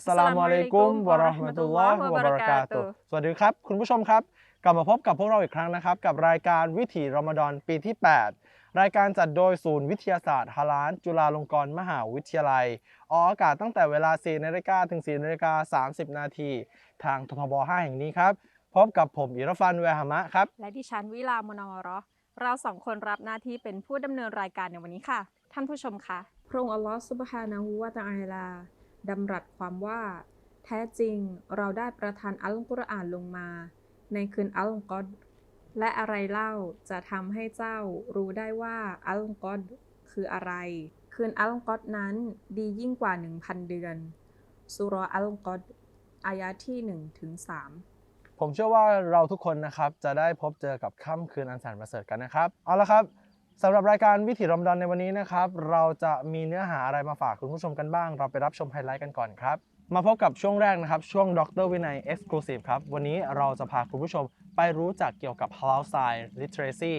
สสลามุอะลัยกุมวะเราะห์มะตุลลอฮ์วะบะเราะกาตุฮ์สวัสดีครับ คุณผู้ชมครับ กลับมาพบกับพวกเราอีกครั้งนะครับ กับรายการวิถีรอมฎอนปีที่ 8 รายการจัดโดยศูนย์วิทยาศาสตร์ฮาลานจุฬาลงกรณ์มหาวิทยาลัย ออกอากาศตั้งแต่เวลา4นาฬิกาถึง4นาฬิกา30 นาที ทางททบ5 แห่งนี้ครับพบกับผมอิรฟันเวหามะครับ และดิฉันวิลามนาวเราะห์เราสองคนรับหน้าที่เป็นผู้ดำเนินรายการในวันนี้ค่ะ ท่านผู้ชมคะพระองค์อัลลอฮฺซุบฮานะฮูวะตะอาลา ดำรัสความว่า แท้จริงเราได้ประทานอัลกุรอานลงมา ในคืนอัลกอดและอะไรเล่าจะทำให้เจ้ารู้ได้ว่าอัลกอดคืออะไร คืนอัลกอดนั้นดียิ่งกว่า 1,000 เดือนสุราะห์อัลกอดอายะที่1ถึง3ผมเชื่อว่าเราทุกคนนะครับจะได้พบเจอกับค่ำคืนอันแสนประเสริฐกันนะครับ เอาละครับ สำหรับรายการวิถีรอมฎอนในวันนี้นะครับ เราจะมีเนื้อหาอะไรมาฝากคุณผู้ชมกันบ้าง เราไปรับชมไฮไลท์กันก่อนครับ มาพบกับช่วงแรกนะครับ ช่วงดรวินัย Exclusive ครับ วันนี้เราจะพาคุณผู้ชมไปรู้จักเกี่ยวกับ Halal Science Literacy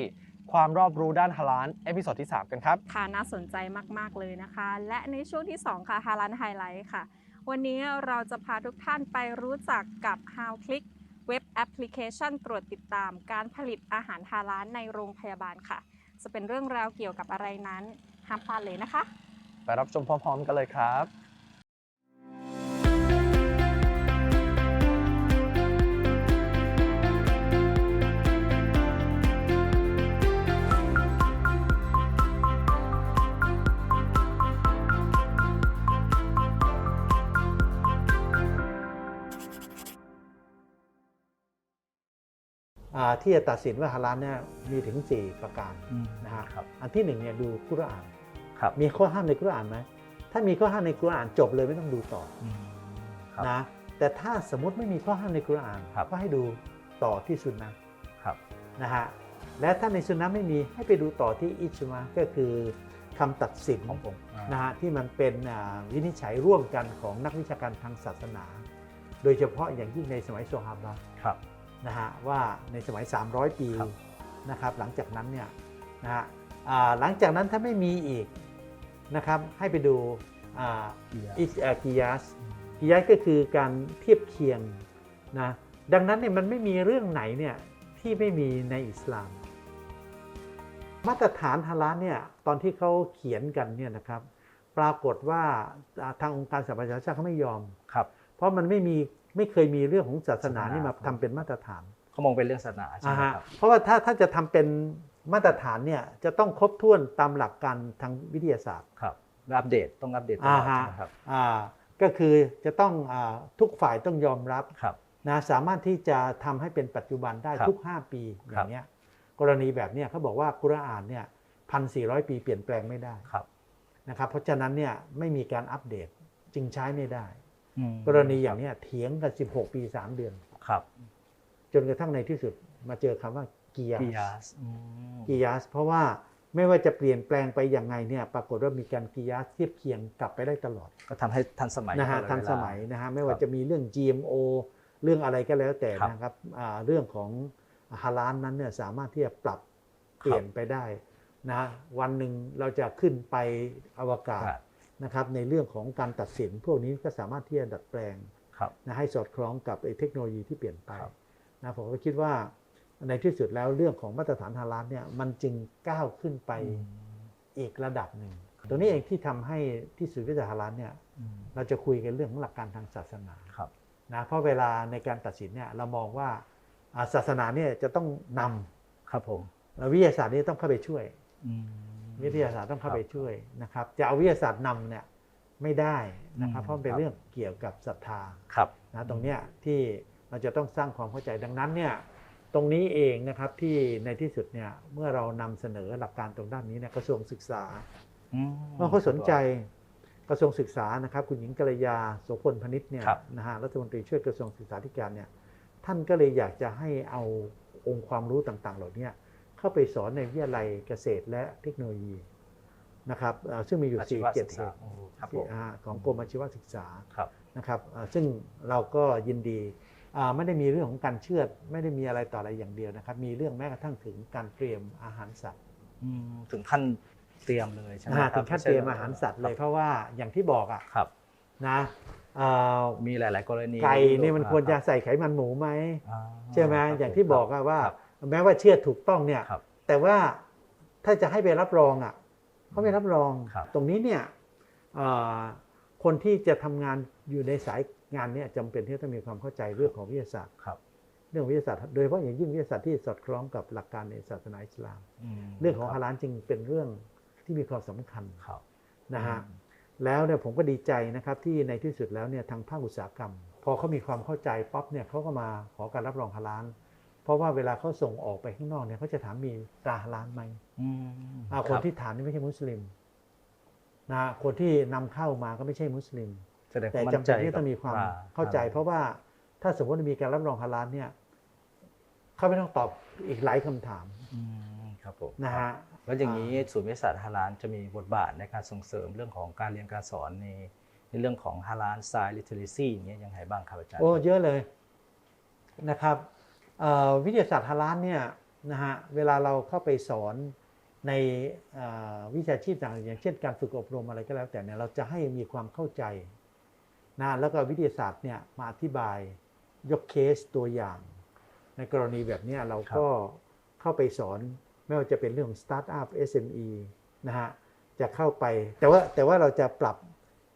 ความรอบรู้ด้านฮาลาลเอพิโซดที่ 3 กันครับ ค่ะน่าสนใจมาก ๆ เลยนะคะ และในช่วงที่ 2 ค่ะฮารันไฮไลท์ค่ะ วันนี้เราจะพาทุกท่านไปรู้จักกับ How Click เว็บแอปพลิเคชันตรวจติดตามการผลิตอาหารฮาลาลในโรงพยาบาลค่ะ จะเป็นเรื่องราวเกี่ยวกับอะไรนั้นห้ามพลาดเลยนะคะ ไปรับชมพร้อม ๆ กันเลยครับ ที่จะตัดสินว่าฮาลาลเนี่ยมีถึง 4 ประการอืมนะฮะครับอันที่หนึ่งเนี่ยดูกุรอานครับมีข้อห้ามในกุรอานไหมถ้ามีข้อห้ามในกุรอานจบเลยไม่ต้องดูต่ออืมครับนะแต่ถ้าสมมติไม่มีข้อห้ามในกุรอานครับก็ให้ดูต่อที่สุนนะครับนะฮะและถ้าในสุนนะไม่มีให้ไปดูต่อที่อิจมาก็คือคำตัดสินของผมอ่านะฮะที่มันเป็นอ่าวินิจฉัยร่วมกันของนักวิชาการทางศาสนา โดยเฉพาะอย่างยิ่งในสมัยโซฮาบะครับ นะฮะว่าในสมัย 300 ปีครับนะครับหลังจากนั้นเนี่ยนะฮะอ่าหลังจากนั้นถ้าไม่มีอีกนะครับให้ไปดูอ่าเกียร์อิเอ่อกิยาสกิยาสก็คือการเทียบเคียงนะดังนั้นเนี่ยมันไม่มีเรื่องไหนเนี่ยที่ไม่มีในอิสลาม มาตรฐานฮาลาลเนี่ยตอนที่เขาเขียนกันเนี่ยนะครับปรากฏว่าอ่าทางองค์การสหประชาชาติเขาไม่ยอมครับ เพราะมันไม่มี ไม่เคยมีเรื่องของศาสนาศาสนานี่มาครับทำเป็นมาตรฐานเขามองเป็นเรื่องศาสนาใช่อ่าไหมฮะครับเพราะว่าถ้าถ้าจะทำเป็นมาตรฐานเนี่ยจะต้องครบถ้วนตามหลักการทางวิทยาศาสตร์ครับและอัปเดตต้องอัปเดตตลอ่าอดฮะใช่ไหมครับอ่าก็คือจะต้องอาทุกฝ่ายต้องยอมรับครับนะสามารถที่จะทำให้เป็นปัจจุบันได้ครับทุก 5 ปีอครัย่าบงเงี้ยกรณีแบบเนี้ยเขาบอกว่ากุรอานเนี่ยพันสี่ปีเปลี่ยนแปลงไม่ได้ครับนะครับเพราะฉะนั้นเนี่ยไม่มีการอัปเดตจึงใช้ไม่ได้อืม กรณีอย่างเนี้ยเถียงกัน16ปี3เดือนครับ จนกระทั่งในที่สุดมาเจอคำว่าเกียร์กิยาสอืมกิยาสเพราะว่าไม่ว่าจะเปลี่ยนแปลงไปอย่างไงเนี่ยปรากฏว่ามีการกิยาสเทียบเคียงกลับไปได้ตลอด ก็ทำให้ทันสมัยนะฮะตลอดทันเวลาสมัยนะฮะไม่ว่าครับจะมีเรื่อง GMO เรื่องอะไรก็แล้วแต่ครับนะครับอ่าเรื่องของฮาลานนั้นเนี่ยสามารถที่จะปรับเปลี่ยนไปได้นะฮะวันหนึ่งเราจะขึ้นไปอวกาศครับ นะครับในเรื่องของการตัดสิน พวกนี้ก็สามารถที่จะดัดแปลงครับนะให้สอดคล้องกับไอ้เทคโนโลยีที่เปลี่ยนไปครับนะผมก็คิดว่าในที่สุดแล้วเรื่องของมาตรฐานฮาลาลเนี่ยมันจึงก้าวขึ้นไปอืมอีกระดับหนึ่งตรงนี้เองที่ทำให้ที่สุดวิทยาฮาลาลเนี่ยอืมเราจะคุยกันเรื่องของหลักการทางศาสนาครับนะเพราะเวลาในการตัดสินเนี่ยเรามองว่าอ่าศาสนาเนี่ยจะต้องนำครับผมแล้ววิทยาศาสตร์นี่ต้องเข้าไปช่วยอืม วิทยาศาสตร์ต้องเข้าครับไปช่วยนะครับจะเอาวิทยาศาสตร์นำเนี่ยไม่ได้นะครับอืมเพราะมันเป็นครับเรื่องเกี่ยวกับศรัทธาครับนะตรงเนี้ยที่เราจะต้องสร้างความเข้าใจดังนั้นเนี่ยตรงนี้เองนะครับที่ในที่สุดเนี่ยเมื่อเรานำเสนอหลักการตรงด้านนี้เนี่ยกระทรวงศึกษาอืมเมื่อเขาสนใจกระทรวงศึกษานะครับ คุณหญิงกัลยาโสพลพนิษฐ์เนี่ยครับนะฮะรัฐมนตรีช่วยกระทรวงศึกษาธิการเนี่ยท่านก็เลยอยากจะให้เอาองค์ความรู้ต่าง ๆ เหล่านี้ เข้าไปสอนในวิทยาลัยเกษตรและเทคโนโลยีนะครับเอ่อซึ่งมีอยู่อาชีสี่วเจ็ดศึกแห่ษางโอ้ครับผมอ่าของกรมอาชีวศึกษาครับนะครับเอ่อซึ่งเราก็ยินดีอ่าไม่ได้มีเรื่องของการเชือดไม่ได้มีอะไรต่ออะไรอย่างเดียวนะครับ มีเรื่องแม้กระทั่งถึงการเตรียมอาหารสัตว์อืมถึงขั้นเตรียมเลยใช่ไหมนะฮะครัถึบงขั้นไม่ใช่เตรียมอาหารสัตว์เลยเพราะว่าอย่างที่บอกอะครับนะเอ่อมีหลาย ๆ กรณีไก่เนี่ยมันควรจะใส่ไขมันหมูไหมอ่าใช่ไหมครับอย่างที่ผมบอกอะว่าครับ แม้ว่าเชื่อดถูกต้องเนี่ยครับแต่ว่าถ้าจะให้ไปรับรองอะเขาไม่รับรองครับตรงนี้เนี่ยเอ่อคนที่จะทำงานอยู่ในสายงานเนี้จำเป็นที่ต้องมีความเข้าใจเรื่องของวิทยาศาสตร์ครับ เรื่องวิทยาศาสตร์ โดยเฉพาะอย่างยิ่งวิทยาศาสตร์ที่สอดคล้องกับหลักการในศาสนาอิสลามมเรื่องของคฮาบลาลจึงเป็นเรื่องที่มีความสำคัญครับนะฮะอืมแล้วเนี่ยผมก็ดีใจนะครับที่ในที่สุดแล้วเนี่ยทางภาคอุตสาหกรรม พอเขามีความเข้าใจปั๊บเนี่ยเขาก็มาขอการรับรองฮาลาล เพราะว่าเวลาเขาส่งออกไปข้างนอกเนี่ยเขาจะถามมีตราฮาลาลไหมอืมอ่ารับคนที่ถามนี่ไม่ใช่มุสลิมนะฮะคนที่นำเข้ามาก็ไม่ใช่มุสลิมแสดงแต่ความจำมั่นใจเป็นที่ต้องมีความกับเข้าใจอ่เพราะว่าถ้าสมมติมีการรับรองฮาลาลเนี่ยเขาไม่ต้องตอบอีกหลายคำถามอืมครับผมนะฮะแล้วอย่างนี้ศูนย์วิทยาศาสตร์ฮาลาลจะมีบทบาทในการส่งเสริมเรื่องของการเรียนการสอนในในเรื่องของฮาลาลไซลิเทเรซีอย่างเงี้ยยังไงบ้างครับอาจารย์โอ้เยอะเลยนะครับเอ่อ วิทยาศาสตร์ฮาลาลเนี่ยนะฮะเวลาเราเข้าไปสอนในเอ่อวิชาชีพต่างๆอย่างเช่นการฝึกอบรมอะไรก็แล้วแต่เนี่ยเราจะให้มีความเข้าใจนะแล้วก็วิทยาศาสตร์เนี่ยมาอธิบายยกเคสตัวอย่าง ในกรณีแบบเนี้ยเราก็เข้าไปสอนไม่ว่าจะเป็นเรื่องของสตาร์ทอัพ SME นะฮะจะเข้าไป แต่ว่าแต่ว่าเราจะปรับ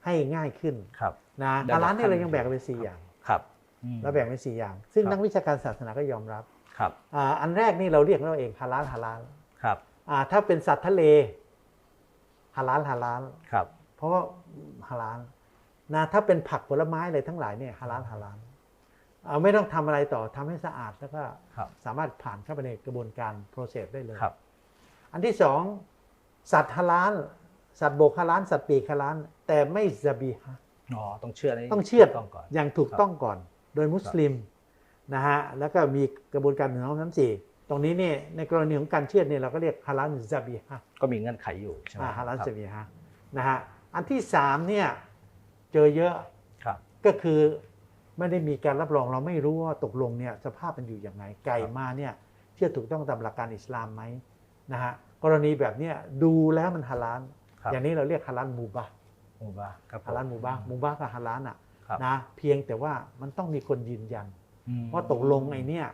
ให้ง่ายขึ้นครับนะได้ฮาลาลเนี่ยขั้นเรายังแบ่งเป็นสี่อย่างครับอืม เราแบ่งเป็นสี่อย่าง ซึ่งครับนักวิชาการศาสนาก็ยอมรับครับอ่าอันแรกนี่เราเรียกเราเองฮาลาลฮาลาลครับอ่าถ้าเป็นสัตว์ทะเลฮาลาลฮาลาลครับเพราะว่าฮาลาลนะถ้าเป็นผักผลไม้อะไรทั้งหลายเนี่ยฮาลาลฮาลาลอ่าไม่ต้องทำอะไรต่อทำให้สะอาดแล้วก็ครับสามารถผ่านเข้าไปในกระบวนการ process ได้เลยครับ อันที่สองสัตว์ฮาลาลสัตว์บกฮาลาลสัตว์ปีกฮาลาลแต่ไม่ซาบีฮะอ๋อต้องเชื่อในต้องเชื่อดต้องก่อนอย่างถูกต้องก่อน โดยมุสลิมนะฮะแล้วก็มีกระบวนการหนึ่งสองสามสี่ตรงนี้เนี่ยในกรณีของการเชื่อดเนี่ยเราก็เรียกฮาลาลซาบีฮะก็มีเงื่อนไขอยู่ใช่ไหมอ่าฮาลาลครับซาบีฮะนะฮะอันที่สามเนี่ยเจอเยอะครับก็คือไม่ได้มีการรับรองเราไม่รู้ว่าตกลงเนี่ยสภาพมันอยู่อย่างไรไก่ครับมาเนี่ยเชื่อดถูกต้องตามหลักการอิสลามไหมนะฮะกรณีแบบเนี้ยดูแล้วมันฮาลาลครับอย่างนี้เราเรียกฮาลาลมูบะห์หมู่บ้านครับผฮาลาลมูบะห์มูบะห์กับฮาลาลอะครับ นะเพียงแต่ว่ามันต้องมีคนยืนยันอืมว่าตกลงไอ้เนี่ย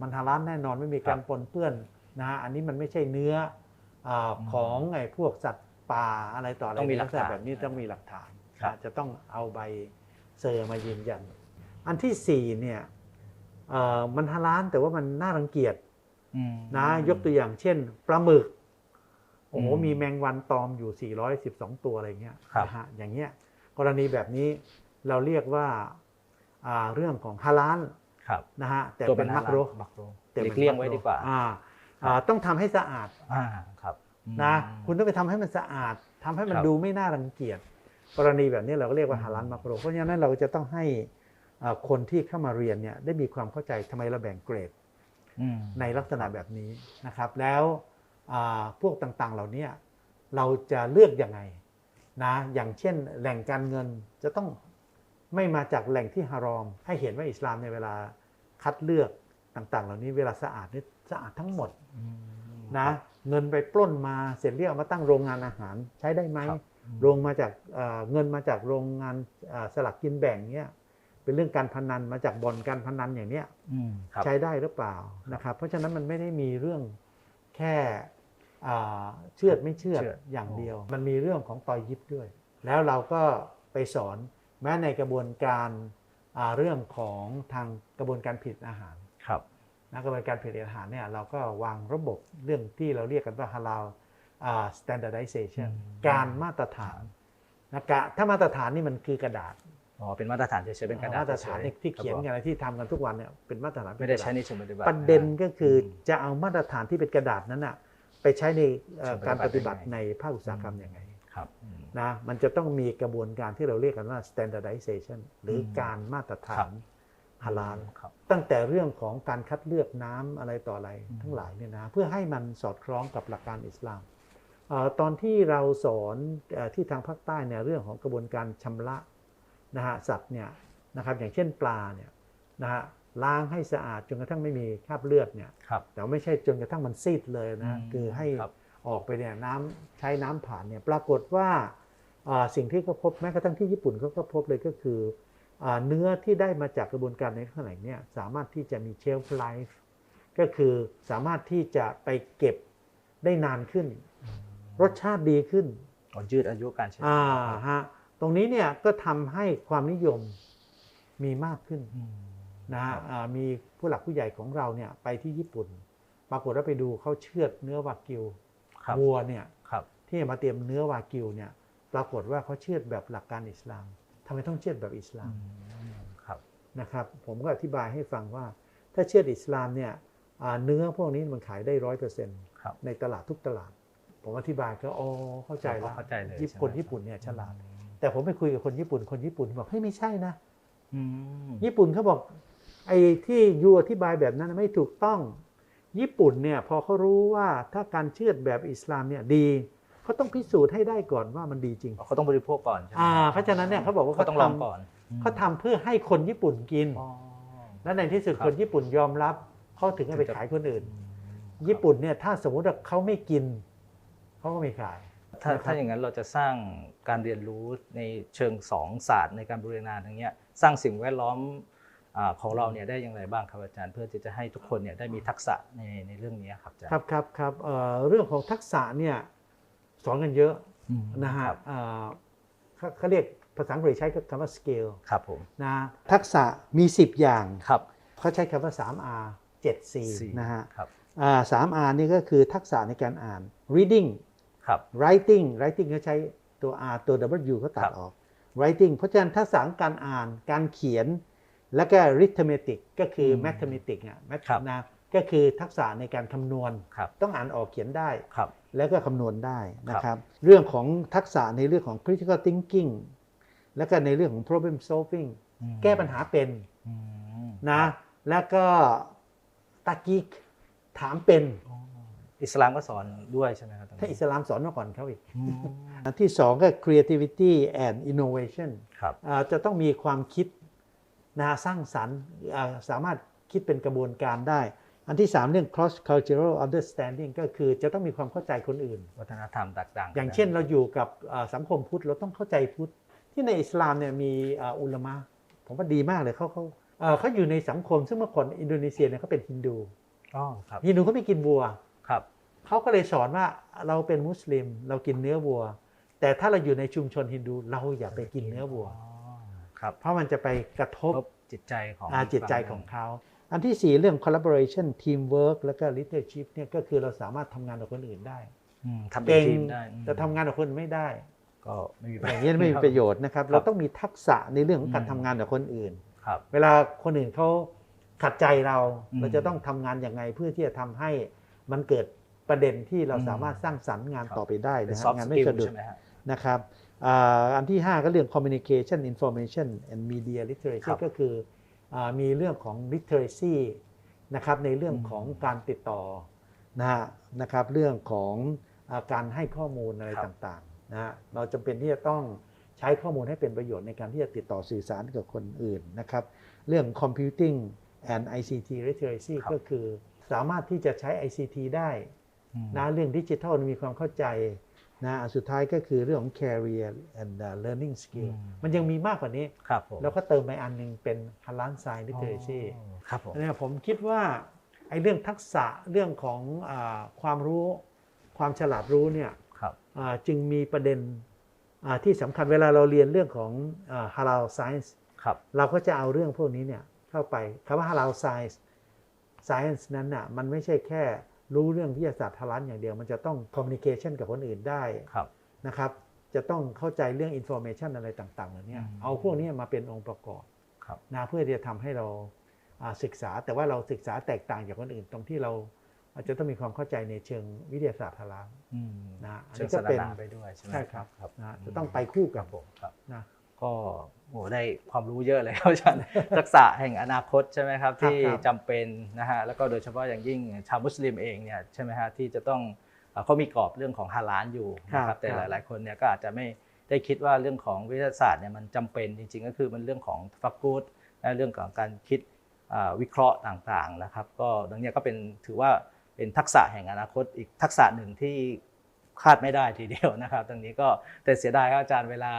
มันฮาลาลแน่นอนไม่มีการครับปนเปื้อนนะฮะอันนี้มันไม่ใช่เนื้ออาอืมของไอ้พวกสัตว์ป่าอะไรต่ออะไรต้องมีหลักฐานแบบนี้ต้องมีหลักฐานครับนะจะต้องเอาใบเซอร์มายืนยัน อันที่สี่เนี่ยเอ่อมันฮาลาลแต่ว่ามันน่ารังเกียจอืมนะยกตัวอย่างเช่นปลาหมึกโอ้โหอืมมีแมงวันตอมอยู่ 412 ตัวอะไรเงี้ยครับนะฮะอย่างเงี้ยกรณีแบบนี้ เราเรียกว่าอ่าเรื่องของฮาลาลครับนะฮะแต่ตัวเป็นมักโรฮาลาลมักโรแต่หป็ลีนกเลี่ยงมัไว้โรดีกว่าอ่าอ่าต้องทำให้สะอาดอ่าครับอืมนะคุณต้องไปทำให้มันสะอาดทำให้มันครับดูไม่น่ารังเกียจกรณีแบบนี้เราก็เรียกว่าฮาลาลมักโรเพราะฉะนั้นเราจะต้องให้อ่าคนที่เข้ามาเรียนเนี่ยได้มีความเข้าใจทำไมเราแบ่งเกรดอืมในลักษณะแบบนี้นะครับ แล้วอ่าพวกต่างๆเหล่านี้เราจะเลือกยังไงนะอย่างเช่นแหล่งการเงินจะต้อง ไม่มาจากแหล่งที่ฮารอม ให้เห็นว่าอิสลามในเวลาคัดเลือกต่าง ๆ เหล่านี้เวลาสะอาดนี่สะอาดทั้งหมดอืมนะเงินไปปล้นมาเสร็จเรียกเอามาตั้งโรงงานอาหารใช้ได้ไหมครับโรงมาจากเอ่อเงินมาจากโรงงานเอ่อสลักกินแบ่งเนี่ยเป็นเรื่องการพนันมาจากบ่อนการพนันอย่างเนี้ยอืมครับใช้ได้หรือเปล่านะครับ เพราะฉะนั้นมันไม่ได้มีเรื่องแค่อ่าเชื่อดไม่เชื่อดเชื่อดอย่างเดียว มันมีเรื่องของตอยยิบด้วย แล้วเราก็ไปสอน แม้ในกระบวนการอ่าเรื่องของทางกระบวนการผลิตอาหารครับนะกระบวนการผลิตอาหารเนี่ยเราก็วางระบบเรื่องที่เราเรียกกันว่า halal อ่า standardization อืมการมาตรฐานนะกะถ้ามาตรฐานนี่มันคือกระดาษอ๋อเป็นมาตรฐานเฉยๆเป็นกระดาษมาตรฐานฉยๆที่เขียนครับกันที่ทำกันทุกวันเนี่ยเป็นมาตรฐานไม่ได้เป็นกระาษใช้ในเชิงปฏิบัติประเด็นก็คืออมจะเอามาตรฐานที่เป็นกระดาษนั้นอะไปใช้ในเอ่อเชิงการปปฏิฏิบับัติติได้ไงในภาคอุตสาหกรรมยังไงครับอืม นะมันจะต้องมีกระบวนการที่เราเรียกกันว่า standardization หรืออมการมาตรฐาครันบฮาลาลครับตั้งแต่เรื่องของการคัดเลือกน้ำอะไรต่ออะไรอืมทั้งหลายเนี่ยนะเพื่อให้มันสอดคล้องกับหลักการอิสลามเออตอนที่เราสอนเอ่อที่ทางภาคใต้เนี่ยเรื่องของกระบวนการชำระนะฮะสัตว์เนี่ยนะครับอย่างเช่นปลาเนี่ยนะฮะล้างให้สะอาดจนกระทั่งไม่มีคราบเลือดเนี่ยครับแต่ไม่ใช่จนกระทั่งมันซีดเลยนะอืมคือให้ครับ ออกไปเนี่ยน้ำใช้น้ำผ่านเนี่ยปรากฏว่าอ่าสิ่งที่เขาพบแม้กระทั่งที่ญี่ปุ่นเขาก็พบเลยก็คืออาเนื้อที่ได้มาจากกระบวนการในข้างในเนี่ยสามารถที่จะมีเชลฟ์ไลฟ์ก็คือสามารถที่จะไปเก็บได้นานขึ้น รสชาติดีขึ้นอ๋อยืดอายุการใช้อ่าฮะตรงนี้เนี่ยก็ทำให้ความนิยมมีมากขึ้นอืมนะฮะอ่ามีผู้หลักผู้ใหญ่ของเราเนี่ยไปที่ญี่ปุ่น ปรากฏว่าไปดูเขาเชือดเนื้อวากิว ครับวัวเนี่ยครับที่มาเตรียมเนื้อวากิวเนี่ยปรากฏว่าเขาเชือดแบบหลักการอิสลามทำไมต้องเชือดแบบอิสลาอืมมครับนะครับ ผมก็อธิบายให้ฟังว่า ถ้าเชือดอิสลามเนี่ยอ่าเนื้อพวกนี้มันขายได้ร้อยเปอร์เซ็นต์ครับในตลาดทุกตลาด ผมอธิบายก็อ๋อเข้าใจแล้วเข้าใจเลยญี่ใช่ไหมปุ่นญี่ปุ่นเนี่ยฉลาด แต่ผมไปคุยกับคนญี่ปุ่นคนญี่ปุ่นบอกเฮ้ยไม่ใช่นะอืมญี่ปุ่นเขาบอกไอ้ที่ยูอธิบายแบบนั้นไม่ถูกต้อง ญี่ปุ่นเนี่ยพอเขารู้ว่าถ้าการเชื่อดแบบอิสลามเนี่ยดีเขาต้องพิสูจน์ให้ได้ก่อนว่ามันดีจริงเขาต้องบริโภคก่อนใช่ไหมอ่าเพราะฉะนั้นเนี่ยเขาบอกว่าเขาต้องลองทำก่อนเขาทำเพื่อให้คนญี่ปุ่นกินอ๋อและในที่สุดครับคนญี่ปุ่นยอมรับเขาถึงเอาไปถึงจะขายคนอื่นอืมญี่ปุ่นเนี่ยถ้าสมมติว่าเขาไม่กินเขาก็ไม่ขายถ้านะครับถ้าอย่างนั้นเราจะสร้างการเรียนรู้ในเชิงสองศาสตร์ในการบริหารอย่างเงี้ยสร้างสิ่งแวดล้อมอา ของเราเนี่ยได้อย่างไรบ้างครับอาจารย์เพื่อที่จะให้ทุกคนเนี่ยได้มีทักษะในในเรื่องนี้ครับอาจารย์ครับครับครับเอ่อเรื่องของทักษะเนี่ยสอนกันเยอะอืมนะฮะครับเอ่อเขาเขาเรียกภาษาอังกฤษใช้คำว่า scale ครับผมนะทักษะมี 10 อย่างครับเขาใช้คำว่า 3R 7C สี่นะฮะครับอ่า 3R นี่ก็คือทักษะในการอ่าน reading ครับ writing writing เขาใช้ตัว R ตัว W เขาตัครัดบออก writing เพราะฉะนั้นทักษะของการอ่านการเขียน แล้วก็ arithmetic ก็คืออม mathematics อะ math ครับนะก็คือทักษะในการคำนวณครับต้องอ่านออกเขียนได้ครับแล้วก็คำนวณได้นะคครัรับบเรื่องของทักษะในเรื่องของ critical thinking แล้วก็ในเรื่องของ problem solving อืมแก้ปัญหาเป็นอืมนะ แล้วก็ตากิกถามเป็นอ๋ออิสลามก็สอนด้วยใช่ไหมครับตรงนี้ถ้าอิสลามสอนมาก่อนเขาอีกอืมอันที่สองก็ creativity and innovation ครับอ่าจะต้องมีความคิด นะสร้างสรรค์อ่าสามารถคิดเป็นกระบวนการได้ อันที่สามเรื่อง cross cultural understanding ก็คือจะต้องมีความเข้าใจคนอื่น วัฒนธรรมต่างๆ อย่างเช่นเราอยู่กับอ่าสังคมพุทธเราต้องเข้าใจพุทธ ที่ในอิสลามเนี่ยมีอ่าอุลามะผมว่าดีมากเลยเขาเขาเอ่อเขาอยู่ในสังคมซึ่งเมื่อก่อนอินโดนีเซียเนี่ยเขาเป็นฮินดูอ๋อครับฮินดูเขาไม่กินวัวครับเขาก็เลยสอนว่าเราเป็นมุสลิมเรากินเนื้อวัว แต่ถ้าเราอยู่ในชุมชนฮินดูเราอย่าไปกินเนื้อวัวอ๋อ ครับเพราะมันจะไปกระทบพบจิตใจของอ่าจิตใจของเขา อันที่สี่เรื่อง collaboration teamwork แล้วก็ leadership เนี่ยก็คือเราสามารถทำงานกับคนอื่นได้อืมทำเป็เก่นงทีมได้อืมแต่ทำงานกับคนไม่ได้ ก็ไม่มีอย่างนี้ไม่มีประโยชน์นะครับ เราต้องมีทักษะในเรื่องของการอืมทำงานกับคนอื่นครับเวลาคนอื่นเขาขัดใจเราอืมเราจะต้องทำงานยังไงเพื่อที่จะทำให้มันเกิดประเด็นที่เราอืมสามารถสร้างสรรค์งานครับต่อไปได้เป็นนะฮะ soft งานไม่ skill สะดุดใช่ไหมฮะนะครับ อ่าอันที่ 5 ก็เรื่อง communication information and media literacy ครับก็คืออามีเรื่องของ literacy นะครับในเรื่องของการติดต่อนะฮะนะครับเรื่องของอาการให้ข้อมูลอะไรครับต่างๆนะฮะเราจำเป็นที่จะต้องใช้ข้อมูลให้เป็นประโยชน์ในการที่จะติดต่อสื่อสารกับคนอื่นนะครับเรื่อง computing and ICT literacy ครับก็คือสามารถที่จะใช้ ICT ได้อืมนะเรื่องดิจิทัลมีความเข้าใจ นะอันสุดท้ายก็คือเรื่องของ career and uh, learning skill อืมมันยังมีมากกว่านี้ครับผมแล้วก็เติมไปอันหนึงเป็น halal science literacy อ๋อครับผมเนี่ยผมคิดว่าไอ้เรื่องทักษะเรื่องของอาความรู้ความฉลาดรู้เนี่ยครับอ่าจึงมีประเด็นอ่าที่สำคัญเวลาเราเรียนเรื่องของอ่า halal science ครับเราก็จะเอาเรื่องพวกนี้เนี่ยเข้าไปคำว่า halal science science นั้นน่ะมันไม่ใช่แค่ รู้เรื่องวิทยาศาสตร์ฮาลาลอย่างเดียว มันจะต้อง communication กับคนอื่นได้ครับนะครับ จะต้องเข้าใจเรื่อง information อะไรต่างๆเหล่านี้อืมเอาพวกนี้มาเป็นองค์ประกอบครับนะเพื่อที่จะทำให้เราอ่าศึกษา แต่ว่าเราศึกษาแตกต่างจากคนอื่น ตรงที่เราอาจจะต้องมีความเข้าใจในเชิงวิทยาศาสตร์ฮาลาลอืมนะอันเชินี้งก็ศาสเป็นนาไปด้วยใช่ไหมใช่ครับครับนะจะต้องไปคู่กับผมครับนะ ก็โหได้ความรู้เยอะเลยครับอาจารย์ทักษะแห่งอนาคตใช่ไหมครับ ที่ครับจำเป็นนะฮะแล้วก็โดยเฉพาะอย่างยิ่งชาวมุสลิมเองเนี่ยใช่ไหมฮะที่จะต้องเอ่อเขามีกรอบเรื่องของฮาลาลอยู่นะคครัรับบแต่ครับหลาย ๆ คนเนี่ยก็อาจจะไม่ได้คิดว่าเรื่องของวิทยาศาสตร์เนี่ยมันจำเป็นจริง ๆ ก็คือมันเรื่องของฟักกูดและเรื่องของการคิดอ่าวิเคราะห์ต่าง ๆ นะครับ ก็ดังเนี้ยก็เป็นถือว่าเป็นทักษะแห่งอนาคตอีกทักษะหนึ่งที่คาดไม่ได้ทีเดียวนะครับตรงนี้ก็แต่เสียดายครับอาจารย์เวลา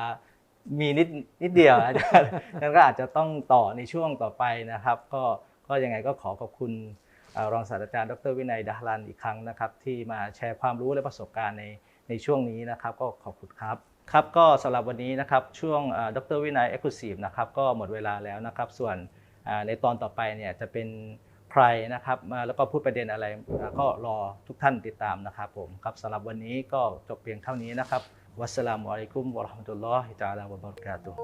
มีนิดนิดเดียวอาจารย์งั้นก็อาจจะต้องต่อในช่วงต่อไปนะครับ ก็ก็ยังไงก็ขอขอบคุณรองศาสตราจารย์ดรวินัยดารันอีกครั้งนะครับ ที่มาแชร์ความรู้และประสบการณ์ในในช่วงนี้นะครับ ก็ขอบคุณครับครับก็สำหรับวันนี้นะครับช่วงดรวินัยเอ็กซ์คลูซีฟนะครับก็หมดเวลาแล้วนะครับ ส่วนในตอนต่อไปเนี่ยจะเป็นใครนะครับแล้วก็พูดประเด็นอะไรก็รอทุกท่านติดตามนะครับผมครับสำหรับวันนี้ก็จบเพียงเท่านี้นะครับ วัสสลามุอะลัยกุมวะเราะห์มะตุลลอฮิตะอาลาวะบะเราะกาตุฮ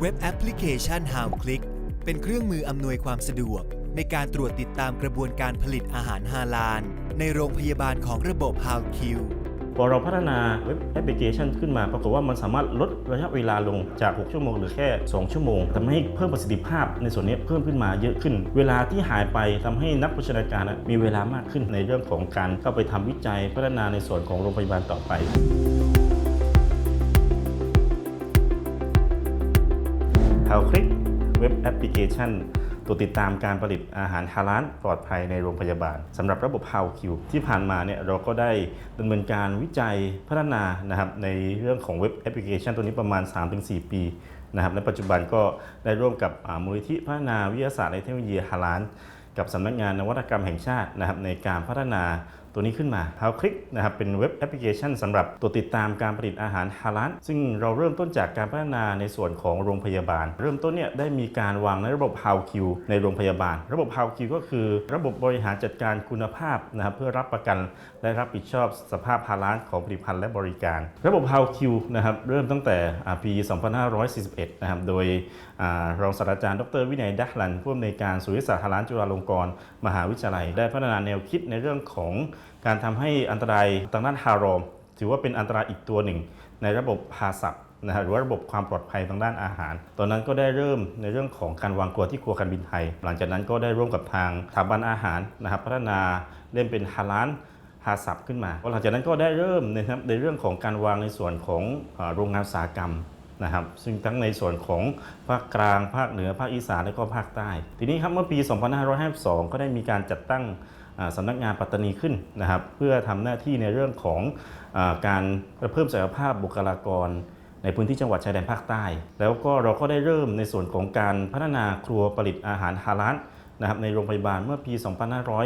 เว็บแอปพลิเคชัน How Click เป็นเครื่องมืออำนวยความสะดวก ในการตรวจติดตามกระบวนการผลิตอาหารฮาลาล ในโรงพยาบาลของระบบ How Q พอเราพัฒนาเว็บแอปพลิเคชันขึ้นมา ปรากฏว่ามันสามารถลดระยะเวลาลงจาก 6 ชั่วโมงเหรือแค่ 2 ชั่วโมงทำให้เพิ่มประสิทธิภาพในส่วนนี้เพิ่มขึ้นมาเยอะขึ้น เวลาที่หายไปทำให้นักโภชนาการนะมีเวลามากขึ้นในเรื่องของการเข้าไปทำวิจัยพัฒนาในส่วนของโรงพยาบาลต่อไป h o w c l i c k เว็บแอปพลิเคชัน ตัวติดตามการผลิตอาหารฮาลาลปลอดภัยในโรงพยาบาลสำหรับระบบ How Q ที่ผ่านมาเนี่ยเราก็ได้ดำเนินการวิจัยพัฒนานะครับในเรื่องของเว็บแอปพลิเคชันตัวนี้ประมาณ 3-4 ปีนะครับและปัจจุบันก็ได้ร่วมกับมูลนิธิพัฒนาวิทยาศาสตร์และเทคโนโลยีฮาลาลกับสำนักงานนวัตกรรมแห่งชาตินะครับในการพัฒนา ตัวนี้ขึ้นมาพาวคลิกนะครับเป็นเว็บแอปพลิเคชันสำหรับตัวติดตามการผลิตอาหารฮาลาลซึ่งเราเริ่มต้นจากการพัฒนาในส่วนของโรงพยาบาล เริ่มต้นเนี่ยได้มีการวางในระบบ How Q ในโรงพยาบาล ระบบ How Q ก็คือ ระบบบริหารจัดการคุณภาพนะครับเพื่อรับประกัน และรับผิดชอบสภาพฮาลาลของผลิตภัณฑ์และบริการ ระบบ How Q นะครับเริ่มตั้งแต่อ่าปี 2541 นะครับโดยอรองศาสตราจารย์ดรวินัยดักลันผู้อำนวยการศูนย์วิทยาศาสตร์ฮาลาลจุฬาลงกรณ์มหาวิทยาลัย ได้พัฒนาแนวคิดในเรื่องของการทำให้อันตรายทางด้านฮารอม ถือว่าเป็นอันตรายอีกตัวหนึ่ง ในระบบภาสับนะฮะหรือว่าระบบความปลอดภัยทางด้านอาหาร ตอนนั้นก็ได้เริ่มในเรื่องของการวางครัวที่ครัวการบินไทย หลังจากนั้นก็ได้ร่วมกับทางสถาบันอาหารนะครับพัฒนาเล่มเป็นฮาลา ลฮาสับขึ้นมาหลังจากนั้นก็ได้เริ่มนะครับในเรื่องของการวางในส่วนของโรงงานอุตสาหกรรมนะครับซึ่งทั้งในส่วนของภาคกลาง ภาคเหนือ ภาคอีสานและก็ภาคใต้ ทีนี้ครับเมื่อปี 2552 ก็ได้มีการจัดตั้งอ่าสำนักงานปัตตานีขึ้นนะครับเพื่อทำหน้าที่ในเรื่องของอการเพิ่มศักยภาพบุคลากร ในพื้นที่จังหวัดชายแดนภาคใต้ แล้วก็เราก็ได้เริ่มในส่วนของการพัฒนาครัวผลิตอาหารฮาลาล นะครับในโรงพยาบาลเมื่อปี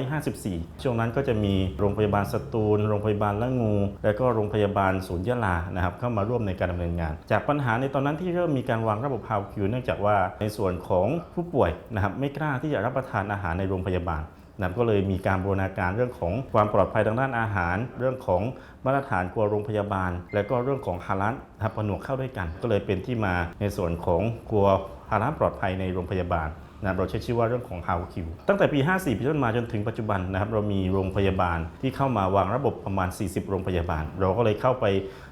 2554 ช่วงนั้นก็จะมีโรงพยาบาลสตูล โรงพยาบาลละงู และก็โรงพยาบาลศูนย์ยะลานะครับเข้ามาร่วมในการดำเนินงาน จากปัญหาในตอนนั้นที่เริ่มมีการวางระบบ How Q เนื่องจากว่าในส่วนของผู้ป่วยนะครับไม่กล้าที่จะรับประทานอาหารในโรงพยาบาลนะก็เลยมีการบูรณาการเรื่องของความปลอดภัยทางด้านอาหาร เรื่องของมาตรฐานครัวโรงพยาบาล และก็เรื่องของฮาลาลนะครับผนวกเข้าด้วยกัน ก็เลยเป็นที่มาในส่วนของครัวฮาลาลปลอดภัยในโรงพยาบาล นะครับเราใช้ชื่อว่าเรื่องของ How Q ตั้งแต่ปี 54ปีต้นมาจนถึงปัจจุบันนะครับเรามีโรงพยาบาลที่เข้ามาวางระบบประมาณ 40 โรงพยาบาล เราก็เลยเข้าไป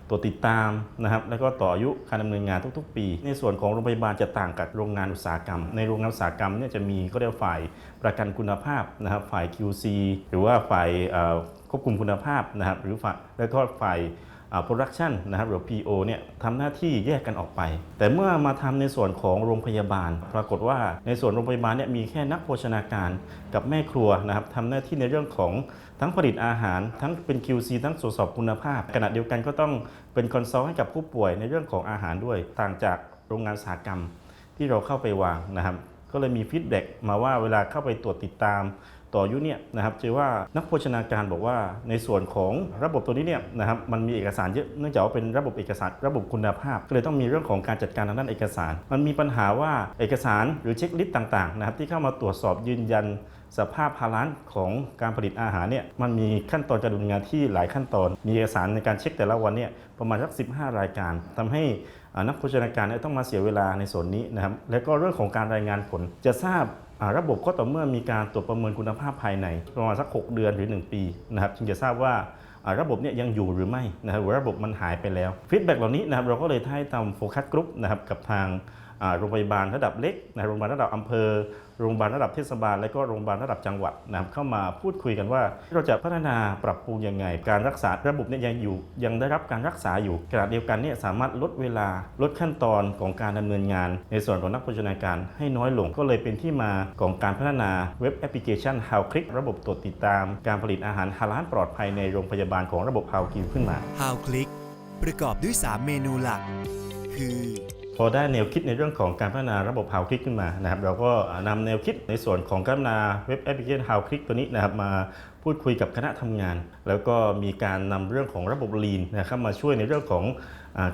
ตัวติดตามนะครับแล้วก็ต่ออายุการดำเนินงานทุก ๆ ปี ในส่วนของโรงพยาบาลจะต่างกับโรงงานอุตสาหกรรม ในโรงงานอุตสาหกรรมเนี่ยจะมีก็เรียกฝ่ายประกันคุณภาพนะครับฝ่าย QC หรือว่าฝ่ายควบคุมคุณภาพนะครับหรือฝ่ายแล้วก็ฝ่าย โปรดักชันนะครับหรือ PO เนี่ยทำหน้าที่แยกกันออกไป แต่เมื่อมาทำในส่วนของโรงพยาบาล ปรากฏว่าในส่วนโรงพยาบาลเนี่ยมีแค่นักโภชนาการกับแม่ครัวนะครับทำหน้าที่ในเรื่องของทั้งผลิตอาหาร ทั้งเป็น QC ทั้งตรวจสอบคุณภาพขณะเดียวกันก็ต้องเป็นคอนซัลท์ให้กับผู้ป่วยในเรื่องของอาหารด้วย ต่างจากโรงงานอุตสาหกรรมที่เราเข้าไปวางนะครับก็เลยมีฟีดแบ็กมาว่าเวลาเข้าไปตรวจติดตาม ต่ออายุเนี่ยนะครับเจอว่านักโภชนาการบอกว่าในส่วนของระบบตัวนี้เนี่ยนะครับมันมีเอกสารเยอะเนื่องจากว่าเป็นระบบเอกสารระบบคุณภาพ ก็เลยต้องมีเรื่องของการจัดการทางด้านเอกสาร มันมีปัญหาว่าเอกสารหรือเช็คลิสต์ต่างๆนะครับที่เข้ามาตรวจสอบยืนยันสภาพฮาลานของการผลิตอาหารเนี่ยมันมีขั้นตอนการดำเนินงานที่หลายขั้นตอน มีเอกสารในการเช็คแต่ละวันเนี่ยประมาณสัก 15 รายการทำให้นักโภชนาการเนี่ยต้องมาเสียเวลาในส่วนนี้นะครับและก็เรื่องของการรายงานผลจะทราบ ระบบก็ต่อเมื่อมีการตรวจประเมินคุณภาพภายใน ประมาณสัก 6 เดือนหรือ 1 ปีนะครับจึงจะทราบว่าระบบเนี่ยยังอยู่หรือไม่นะครับหรือระบบมันหายไปแล้วฟีดแบ็กเหล่านี้นะครับเราก็เลยให้ทำโฟกัสกรุ๊ปนะครับกับทางโรงพยาบาลระดับเล็กนะโรงพยาบาลระดับอำเภอ โรงพยาบาลระดับเทศบาล และก็โรงพยาบาลระดับจังหวัดนะครับเข้ามาพูดคุยกันว่า เราจะพัฒนาปรับปรุงยังไง การรักษาระบบเนี่ยยังอยู่ ยังได้รับการรักษาอยู่ขณะเดียวกันเนี่ยสามารถลดเวลาลดขั้นตอนของการดำเนินงาน ในส่วนของนักโภชนาการให้น้อยลงก็เลยเป็นที่มาของการพัฒนาเว็บแอปพลิเคชัน How Click ระบบตรวจติดตาม การผลิตอาหารฮาลาลปลอดภัยในโรงพยาบาลของระบบ How Q ขึ้นมา How Click ประกอบด้วย 3 เมนูหลัก คือ พอได้แนวคิดในเรื่องของการพัฒนาระบบ How Click ขึ้นมานะครับเราก็นำแนวคิดในส่วนของการพัฒนาเว็บแอปพลิเคชัน How Click ตัวนี้นะครับมาพูดคุยกับคณะทำงาน แล้วก็มีการนำเรื่องของระบบ Lean นะครับมาช่วยในเรื่องของ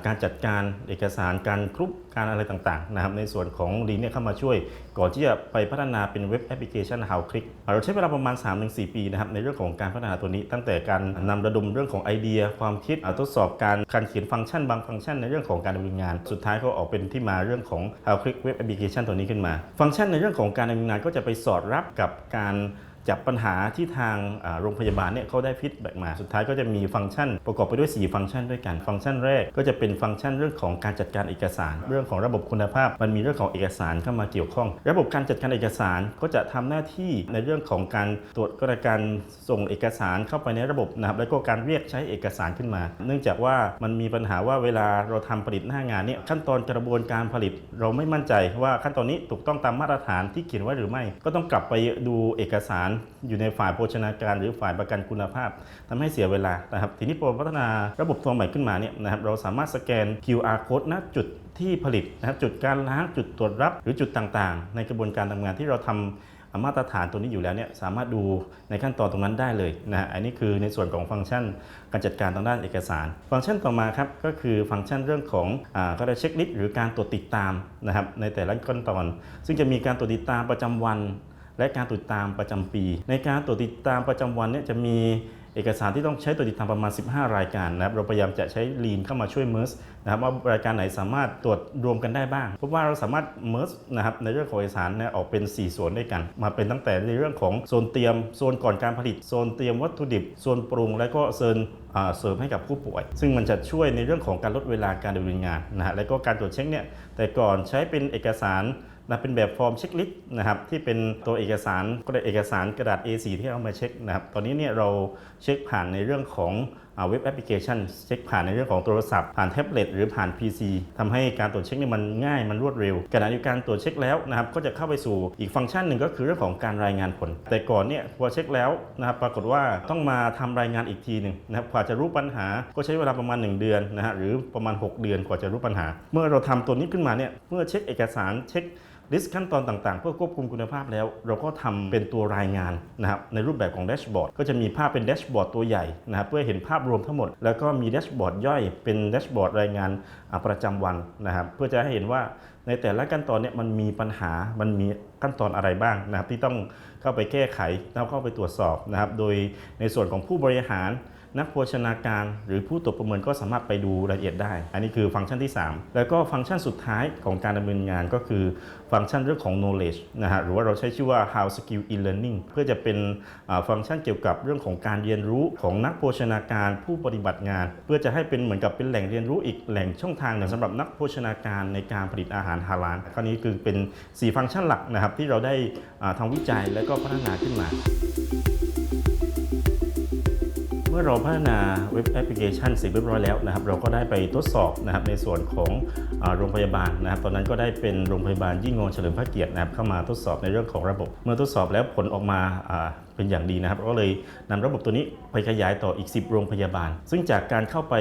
การจัดการเอกสารการครุบการอะไรต่างๆนะครับในส่วนของ Lean เนี่ยเข้ามาช่วย ก่อนที่จะไปพัฒนาเป็นเว็บแอปพลิเคชัน How Click เราใช้เวลาประมาณ 3-4 ปีนะครับในเรื่องของการพัฒนาตัวนี้ ตั้งแต่การนำระดมเรื่องของไอเดีย ความคิดทดสอบการการเขียนฟังก์ชันบางฟังก์ชันในเรื่องของการดำเนินงาน สุดท้ายก็ออกเป็นที่มาเรื่องของ How Click Web Application ตัวนี้ขึ้นมา ฟังก์ชันในเรื่องของการดำเนินงานก็จะไปสอดรับกับการ จับปัญหาที่ทางโรงพยาบาลเนี่ยเขาได้ฟีดแบ็กมา สุดท้ายก็จะมีฟังก์ชัน ประกอบไปด้วย 4 ฟังก์ชันด้วยกัน ฟังก์ชันแรกก็จะเป็นฟังก์ชันเรื่องของการจัดการเอกสาร เรื่องของระบบคุณภาพ มันมีเรื่องของเอกสารเข้ามาเกี่ยวข้อง ระบบการจัดการเอกสารก็จะทำหน้าที่ในเรื่องของการตรวจกระการส่งเอกสารเข้าไปในระบบนะครับ แล้วก็การเรียกใช้เอกสารขึ้นมา เนื่องจากว่ามันมีปัญหาว่าเวลาเราทำผลิตหน้างานเนี่ยขั้นตอนกระบวนการผลิต เราไม่มั่นใจว่าขั้นตอนนี้ถูกต้องตามมาตรฐานที่เขียนไว้หรือไม่ ก็ต้องกลับไปดูเอกสารอยู่ในฝ่ายโภชนาการหรือฝ่ายประกันคุณภาพทำให้เสียเวลานะครับทีนี้พอพัฒนาระบบตัวใหม่ขึ้นมาเนี่ยนะครับเราสามารถสแกน QR code ณจุดที่ผลิตนะครับจุดการล้างจุดตรวจรับหรือจุดต่างๆ ในกระบวนการทำงานที่เราทำมาตรฐานตัวนี้อยู่แล้วเนี่ยสามารถดูในขั้นตอนตรงนั้นได้เลยนะฮะอันนี้คือในส่วนของฟังก์ชันการจัดการทางด้านเอกสาร ฟังก์ชันต่อมาครับก็คือฟังก์ชันเรื่องของอ่าก็ได้เช็คลิสต์หรือการตรวจติดตามนะครับในแต่ละขั้นตอน ซึ่งจะมีการตรวจติดตามประจำวัน และการตรวจติดตามประจำปี ในการตรวจติดตามประจำวันเนี่ยจะมีเอกสารที่ต้องใช้ตรวจติดตามประมาณ 15 รายการนะครับเราพยายามจะใช้ Lean เข้ามาช่วยเมิร์สนะครับว่ารายการไหนสามารถตรวจรวมกันได้บ้าง เพราะว่าเราสามารถเมิร์สนะครับในเรื่องของเอกสารเนี่ยออกเป็น 4 ส่วนด้วยกัน มาเป็นตั้งแต่ในเรื่องของโซนเตรียมโซนก่อนการผลิตโซนเตรียมวัตถุดิบโซนปรุง และก็โซนเสริมให้กับผู้ป่วย ซึ่งมันจะช่วยในเรื่องของการลดเวลาการดำเนินงานนะฮะและก็การตรวจเช็คเนี่ยแต่ก่อนใช้เป็นเอกสาร นะเป็นแบบฟอร์มเช็คลิสต์นะครับที่เป็นตัวเอกสารก็ได้เอกสารกระดาษ A4 ที่เอามาเช็คนะครับตอนนี้เนี่ยเราเช็คผ่านในเรื่องของเว็บแอปพลิเคชันเช็คผ่านในเรื่องของโทรศัพท์ ผ่านแท็บเล็ตหรือผ่าน PC ทำให้การตรวจเช็คเนี่ยมันง่ายมันรวดเร็วขณะเดียวกันตรวจเช็คแล้วนะครับก็จะเข้าไปสู่อีกฟังก์ชันหนึ่งก็คือเรื่องของการรายงานผล แต่ก่อนเนี่ยพอเช็คแล้วนะครับปรากฏว่าต้องมาทำรายงานอีกทีหนึ่งนะครับกว่าจะรู้ปัญหาก็ใช้เวลาประมาณ 1 เดือนนะฮะหรือประมาณ 6 เดือนกว่าจะรู้ปัญหา เมื่อเราทำตัวนี้ขึ้นมาเนี่ยเมื่อเช็คเอกสารเช็ค ลิสต์ขั้นตอนต่างๆ เพื่อควบคุมคุณภาพแล้ว เราก็ทำเป็นตัวรายงานนะครับในรูปแบบของแดชบอร์ดก็จะมีภาพเป็นแดชบอร์ดตัวใหญ่นะครับเพื่อเห็นภาพรวมทั้งหมด แล้วก็มีแดชบอร์ดย่อยเป็นแดชบอร์ดรายงานประจำวันนะครับเพื่อจะให้เห็นว่าในแต่ละขั้นตอนเนี่ยมันมีปัญหามันมีขั้นตอนอะไรบ้างนะครับที่ต้องเข้าไปแก้ไขแล้วเข้าไปตรวจสอบนะครับโดยในส่วนของผู้บริหาร นักโภชนาการ หรือผู้ตรวจประเมินก็สามารถไปดูรายละเอียดได้ อันนี้คือฟังก์ชันที่ 3 แล้วก็ฟังก์ชันสุดท้ายของการดำเนินงานก็คือฟังก์ชันเรื่องของ knowledge นะฮะหรือว่าเราใช้ชื่อว่า how skill e learning เพื่อจะเป็นฟังก์ชันเกี่ยวกับเรื่องของการเรียนรู้ของนักโภชนาการผู้ปฏิบัติงาน เพื่อจะให้เป็นเหมือนกับเป็นแหล่งเรียนรู้อีกแหล่งช่องทางหนึ่งสำหรับนักโภชนาการในการผลิตอาหารฮาลาลคราวนี้คือเป็น 4 ฟังก์ชันหลักนะครับที่เราได้ทำวิจัยและก็พัฒนาขึ้นมา มื่มื่อเราพัฒนาเว็บแอปพลิเคชันเสร็จเรียบร้อยแล้วนะครับ เราก็ได้ไปทดสอบนะครับในส่วนของโรงพยาบาลนะครับ ตอนนั้นก็ได้เป็นโรงพยาบาลยิ่งงอเฉลิมพระเกียรตินะครับเข้ามาทดสอบในเรื่องของระบบ เมื่อทดสอบแล้วผลออกมาเป็นอย่างดีนะครับ ก็เลยนำระบบตัวนี้ไปขยายต่ออีก 10 โรงพยาบาล ซึ่งจากการเข้าไป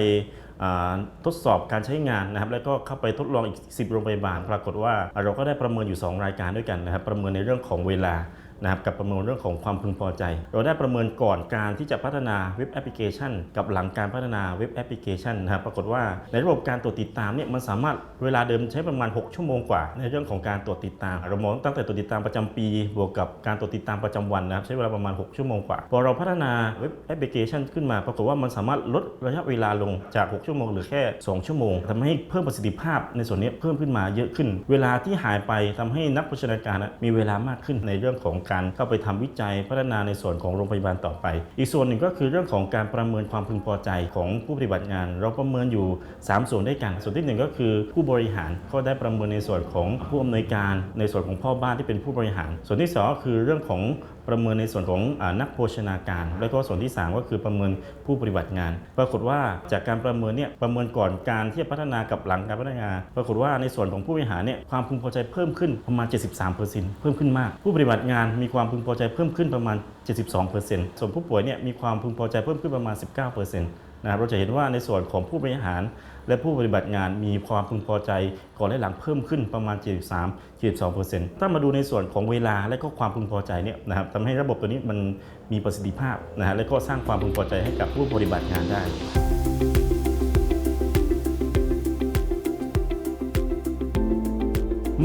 ทดสอบการใช้งานนะครับ แล้วก็เข้าไปทดลองอีก 10 โรงพยาบาล ปรากฏว่าเราก็ได้ประเมินอยู่ 2 รายการด้วยกันนะครับ ประเมินในเรื่องของเวลา นะครับกับประเมินเรื่องของความพึงพอใจ เราได้ประเมินก่อนการที่จะพัฒนาเว็บแอปพลิเคชัน กับหลังการพัฒนาเว็บแอปพลิเคชันนะครับปรากฏว่าในระบบการตรวจติดตามเนี่ยมันสามารถเวลาเดิมใช้ประมาณ 6 ชั่วโมงกว่า ในเรื่องของการตรวจติดตามเรามองตั้งแต่ตรวจติดตามประจำปี บวกกับการตรวจติดตามประจำวันนะครับใช้เวลาประมาณ 6 ชั่วโมงกว่า พอเราพัฒนาเว็บแอปพลิเคชันขึ้นมา ปรากฏว่ามันสามารถลดระยะเวลาลงจาก 6 ชั่วโมงหรือแค่ 2 ชั่วโมงทำให้เพิ่มประสิทธิภาพในส่วนนี้เพิ่มขึ้นมาเยอะขึ้น เวลาที่หายไปทำให้นักโภชนาการมีเวลามากขึ้นในเรื่องของการเข้าไปทำวิจัยพัฒนาในส่วนของโรงพยาบาลต่อไป อีกส่วนหนึ่งก็คือเรื่องของการประเมินความพึงพอใจของผู้ปฏิบัติงาน เราประเมินอยู่ 3 ส่วนด้วยกัน ส่วนที่หนึ่งก็คือผู้บริหารก็ได้ประเมินในส่วนของผู้อำนวยการ ในส่วนของพ่อบ้านที่เป็นผู้บริหาร ส่วนที่สองก็คือเรื่องของ ประเมินในส่วนของอนักโภชนาการ แล้วก็ส่วนที่สามก็คือประเมินผู้ปฏิบัติงาน ปรากฏว่าจากการประเมินเนี่ยประเมินก่อนการที่จะพัฒนากับหลังการพัฒนา ปรากฏว่าในส่วนของผู้บริหารเนี่ยความพึงพอใจเพิ่มขึ้นประมาณ 73%เพิ่มขึ้นมาก ผู้ปฏิบัติงานมีความพึงพอใจเพิ่มขึ้นประมาณ 72%ส่วนผู้ป่วยเนี่ยมีความพึงพอใจเพิ่มขึ้นประมาณ 19%นะครับเราจะเห็นว่าในส่วนของผู้บริหาร และผู้ปฏิบัติงานมีความพึงพอใจก่อนและหลังเพิ่มขึ้นประมาณ 73 72 ถ้ามาดูในส่วนของเวลาและก็ความพึงพอใจเนี่ยนะครับทำให้ระบบตัวนี้มันมีประสิทธิภาพนะฮะและก็สร้างความพึงพอใจให้กับผู้ปฏิบัติงานได้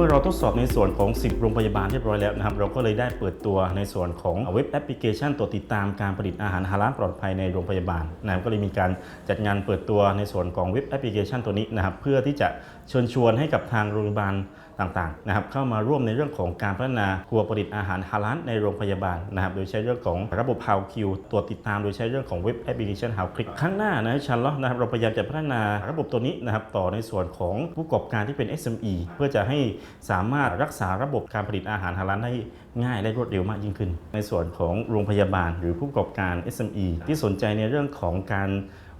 มื่อเราทดสอบในส่วนของ 10 โรงพยาบาลเรียบร้อยแล้วนะครับ เราก็เลยได้เปิดตัวในส่วนของเว็บแอปพลิเคชันตัวติดตามการผลิตอาหารฮาลาลปลอดภัยในโรงพยาบาลนะครับก็เลยมีการจัดงานเปิดตัวในส่วนของเว็บแอปพลิเคชันตัวนี้นะครับเพื่อที่จะเชิญชวนให้กับทางโรงพยาบาล ต่างๆนะครับเข้ามาร่วมในเรื่องของการพัฒนาครัวผลิตอาหารฮาลาลในโรงพยาบาลนะครับโดยใช้เรื่องของระบบ How Q ตัวจติดตามโดยใช้เรื่องของเว็บแอปพลิเคชัน How Click ข้างหน้านะชันล้อนะครับเราพยายามจะพัฒนาระบบตัวนี้นะครับต่อในส่วนของผู้ประกอบการที่เป็น SME เพื่อจะให้สามารถรักษาระบบการผลิตอาหารฮาลาลได้ง่ายและรวดเร็วมากยิ่งขึ้น ในส่วนของโรงพยาบาล หรือผู้ประกอบการ SME ที่สนใจในเรื่องของการ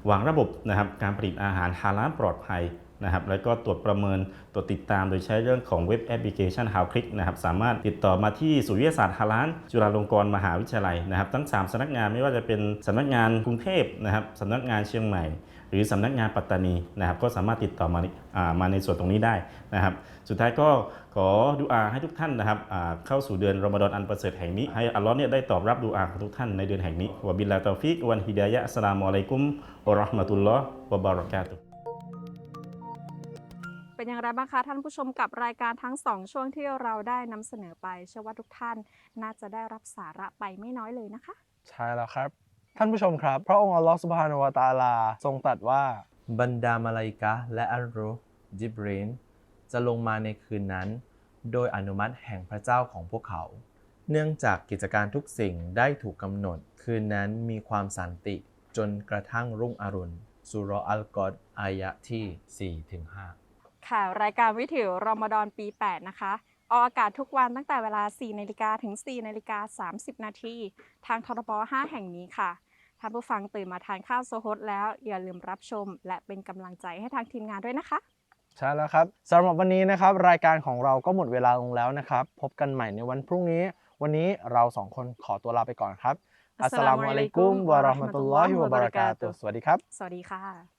วางระบบนะครับการผลิตอาหารฮาลาลปลอดภัย นะครับแล้วก็ตรวจประเมินตรวจติดตามโดยใช้เรื่องของเว็บแอปพลิเคชัน How Click นะครับสามารถติดต่อมาที่ศูนย์วิทยาศาสตร์ฮาลาน จุฬาลงกรณ์มหาวิทยาลัยนะครับทั้ง 3สำนักงานไม่ว่าจะเป็นสำนักงานกรุงเทพนะครับสำนักงานเชียงใหม่ หรือสำนักงานปัตตานีนะครับก็สามารถติดต่อมาอมาในส่วนตรงนี้ได้นะครับสุดท้ายก็ขอดุอาให้ทุกท่านนะครับเข้าสู่เดือนรอมฎอนอันประเสริฐแห่งนี้ให้อัลลอฮ์เนี่ยได้ตอบรับดุอาของทุกท่านในเดือนแห่งนี้วะบิลลาตอฟิกวันฮิดายะสลามอะลัยกุมวะราะห์มะตุลลอฮ์วะบารอกาตุ เป็นอย่างไรบ้างคะท่านผู้ชมกับรายการทั้งสองช่วงที่เราได้นำเสนอไป เชื่อว่าทุกท่านน่าจะได้รับสาระไปไม่น้อยเลยนะคะ ใช่แล้วครับ ท่านผู้ชมครับ พระองค์อัลลอฮฺสุบฮานะฮูวะตาลา ทรงตรัสว่า บรรดามาลาอิกะและอัลรุจิบรีนจะลงมาในคืนนั้น โดยอนุมัติแห่งพระเจ้าของพวกเขา เนื่องจากกิจการทุกสิ่งได้ถูกกำหนด คืนนั้นมีความสันติจนกระทั่งรุ่งอรุณสุรอัลกอดอายะที่ 4-5 ค่ะ รายการวิถีรอมฎอนปี 8 นะคะ ออกอากาศทุกวันตั้งแต่เวลา 4 นาฬิกาถึง 4 นาฬิกา 30 นาที ทางทรบ5 แห่งนี้ค่ะ ท่านผู้ฟังตื่นมาทานข้าวโซฮดแล้ว อย่าลืมรับชม และเป็นกำลังใจให้ทางทีมงานด้วยนะคะ ใช่แล้วครับสำหรับวันนี้นะครับ รายการของเราก็หมดเวลาลงแล้วนะครับ พบกันใหม่ในวันพรุ่งนี้ วันนี้เราสองคนขอตัวลาไปก่อนครับอัสสลามุอะลัยกุมวะเราะห์มะตุลลอฮิวะบะเราะกาตุฮ์สวัสดีครับ สวัสดีค่ะ